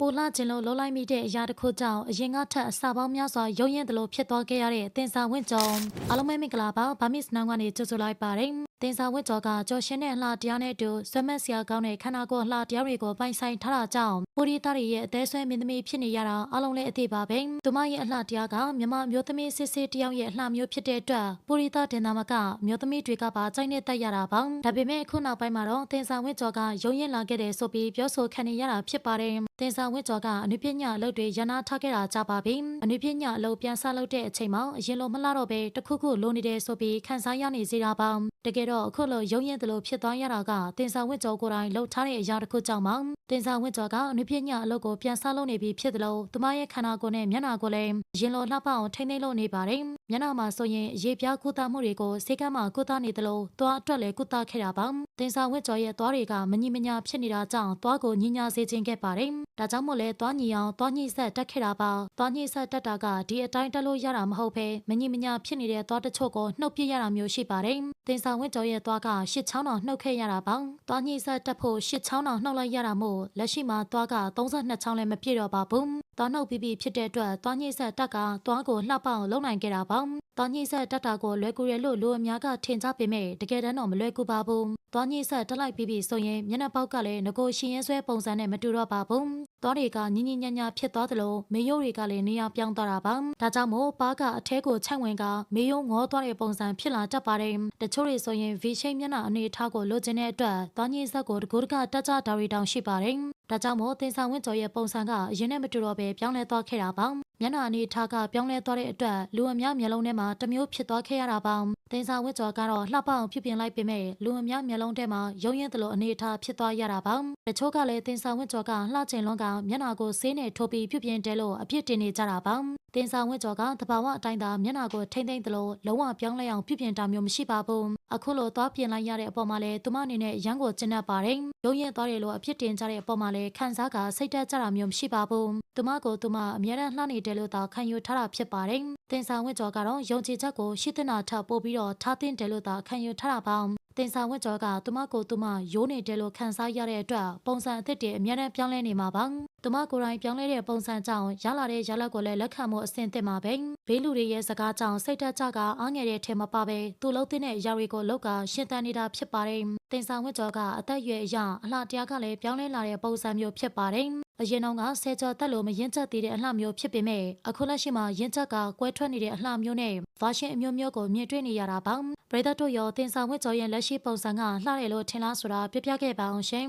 ပိုလှခြင်းလို့လုံးလိုက်မိတဲ့အရာတစ်ခုကြောင့်အရင်ကထက်အစာပေါင်းများစွာရုံရင်တယ်လို့ဖြစ်သွားခဲ့ရတဲ့တင်စာဝင့်ကျော်အားလုံးပဲမင်္ဂလာပါဗာမစ်နောင်ကနေကြိုဆိုလိုက်ပါတယ် တင်စာဝင့်ကျော်ကကြော်ရှင်တဲ့အလှတရားနဲ့အတူဆွဲမက်စရာကောင်းတဲ့ခန္ဓာကိုယ်အလှတရားတွေကိုပိုင်ဆိုင်ထားတာကြောင့်ပူရီသားတွေရဲ့အသေးဆွဲမင်းသမီးဖြစ်နေရတာအားလုံးလည်းအသိပါပဲသူမရဲ့အလှတရားကမြမမျိုးသမီးစစ်စစ်တယောက်ရဲ့အလှမျိုးဖြစ်တဲ့အတွက်ပူရီသားတင်သားမကမျိုးသမီးတွေကပါကြိုက်နေတတ်ရတာပါဒါပေမဲ့အခုနောက်ပိုင်းမှာတော့တင်စာဝင့်ကျော်ကရုံရင်လာခဲ့တယ်ဆိုပြီးပြောဆိုခံနေရတာဖြစ်ပါတယ်တင်စာဝင့်ကျော်ကအနုပညာအလုပ်တွေရနာထားခဲ့တာကြပါပြီအနုပညာအလုပ်ပြန်ဆလုပ်တဲ့အချိန်မှာအရင်လိုမလှတော့ပဲတစ်ခုခုလိုနေတယ်ဆိုပြီးခန်းစားရနေစေတာပါ တကယ်တော့အခုလိုရုံရင်တယ်လို့ဖြစ်သွားရတာကတင်စာဝင့်ကျော်ကိုယ်တိုင်လှုပ်ထားတဲ့အရာတစ်ခုကြောင့်ပါတင်စာဝင့်ကျော်ကအနုပညာအလုပ်ကိုပြန်ဆလုပ်နေပြီဖြစ်တယ်လို့သူမရဲ့ခန္ဓာကိုယ်နဲ့မျက်နှာကိုလည်းအရင်လိုလှပအောင်ထိမ့်သိမ့်လို့နေပါတယ်မျက်နှာမှာဆိုရင်အရေးပြားကုသမှုတွေကိုစေကမ်းမှာကုသနေတယ်လို့သွားအတွက်လည်းကုသခဲ့တာပါတင်စာဝင့်ကျော်ရဲ့သွားတွေကမညီမညာဖြစ်နေတာကြောင့်သွားကိုညင်ညာစေခြင်းခဲ့ပါတယ် ဒါကြောင့်မို့လဲသွားညီအောင်သွားညှိဆက်တက်ခဲ့တာပါသွားညှိဆက်တက်တာကဒီအတိုင်းတက်လို့ရတာမဟုတ်ဘဲမညီမညာဖြစ်နေတဲ့သွားတချို့ကိုနှုတ်ပြရတာမျိုးရှိပါတယ်တင်စာဝင့်ကျော်ရဲ့သွားကရှစ်ချောင်းအောင်နှုတ်ခဲ့ရတာပါသွားညှိဆက်တက်ဖို့ရှစ်ချောင်းအောင်နှုတ်လိုက်ရတာမို့လက်ရှိမှာသွားက32ချောင်းလည်းမပြည့်တော့ပါဘူးသွားနှုတ်ပြီးပြီဖြစ်တဲ့အတွက်သွားညှိဆက်တက်ကသွားကိုလှပအောင်လုပ်နိုင်ခဲ့တာပါသွားညှိဆက်တက်တာကိုလွယ်ကူရလို့လူအများကထင်ကြပေမဲ့တကယ်တမ်းတော့မလွယ်ကူပါဘူးသွားညှိဆက်တက်လိုက်ပြီးပြီဆိုရင်မျက်နှာပေါက်ကလည်းငကိုရှင်ရဲဆွဲပုံစံနဲ့မတူတော့ပါဘူးသွားတွေကညင်ညင်ညာညာဖြစ်သွားသလိုမေယိုးတွေကလည်းနေရာပြောင်းသွားတာပါဒါကြောင့်မို့ပါးကအထဲကိုခြံဝင်ကမေယိုးငေါသွားတဲ့ပုံစံဖြစ်လာတတ်ပါတယ်တချို့တွေဆိုရင် V shape မျက်နှာအနေထားကိုလိုချင်တဲ့အတွက်သွားညှိဆက်ကိုတကူတကတက်ကြတာရီတောင်ရှိပါတယ် ဒါကြောင့်မို့တင်ဆောင်ဝင်းကျော်ရဲ့ပုံစံကအရင်နဲ့မတူတော့ပဲပြောင်းလဲသွားခဲ့တာပါမျက်နှာအနေထားကပြောင်းလဲသွားတဲ့အတွက်လူအများမျက်လုံးထဲမှာတစ်မျိုးဖြစ်သွားခဲ့ရတာပါတင်ဆောင်ဝင်းကျော်ကတော့လှပအောင်ဖြစ်ပြင်လိုက်ပေမဲ့လူအများမျက်လုံးထဲမှာရုံရင်တလို့အနေထားဖြစ်သွားရတာပါတချို့ကလည်းတင်ဆောင်ဝင်းကျော်ကလှချင်လွန်းကမျက်နှာကိုဆေးနဲ့ထိုးပြီးဖြစ်ပြင်တယ်လို့အပြစ်တင်နေကြတာပါတင်ဆောင်ဝင်းကျော်ကတဘာဝအတိုင်းသာမျက်နှာကိုထိမ့်သိမ့်သလိုလုံးဝပြောင်းလဲအောင်ပြုပြင်တာမျိုးမရှိပါဘူး အခုလိုသွားပြင်လိုက်ရတဲ့အပေါ်မှာလည်းသူမအနေနဲ့ရန်ကိုကျဉ်တ်ပါတယ်ရုံရင်သွားတယ်လို့အပြစ်တင်ကြတဲ့အပေါ်မှာလည်းခံစားကစိတ်တက်ကြတာမျိုးမရှိပါဘူးသူမကိုသူမအမြဲတမ်းလှနေတယ်လို့သာခံယူထားတာဖြစ်ပါတယ်တင်ဆောင်ဝင်းကျော်ကတော့ယုံကြည်ချက်ကိုရှိတဲ့နာထပ်ပို့ပြီးတော့ထားတင်တယ်လို့သာခံယူထားတာပါတင်ဆောင်ဝတ်ကျော်ကသူမကိုသူမရိုးနေတယ်လို့ခန်းစားရတဲ့အတွက်ပုံစံအသစ်တွေအများနဲ့ပြောင်းလဲနေမှာပါ သူမကိုယ်တိုင်ပြောင်းလဲတဲ့ပုံစံကြောင့်ရလာတဲ့ရလဒ်ကိုလည်းလက်ခံမှုအဆင့်သစ်မှာပဲဘေးလူတွေရဲ့စကားကြောင့်စိတ်တက်ကြကအားငယ်တဲ့ထဲမှာပါပဲသူလှုပ်တဲ့အရာတွေကိုလောက်ကရှင်သန်နေတာဖြစ်ပါတယ်တင်ဆောင်ဝတ်ကျော်ကအသက်အရွယ်အရအလှတရားကလည်းပြောင်းလဲလာတဲ့ပုံစံမျိုးဖြစ်ပါတယ်အရင်တော့ကဆဲကြော်တက်လို့မရင်ချက်သေးတဲ့အလှမျိုးဖြစ်ပေမဲ့အခုလက်ရှိမှာရင်ချက်ကကွဲထွက်နေတဲ့အလှမျိုးနဲ့ဗာရှင်အမျိုးမျိုးကိုမြင်တွေ့နေရတာပါပရိသတ်တို့ရောတင်ဆောင်ဝတ်ကျော်ရဲ့လက်ရှိပုံစံကလှတယ်လို့ထင်လားဆိုတာပြပြခဲ့ပါအောင်ရှင်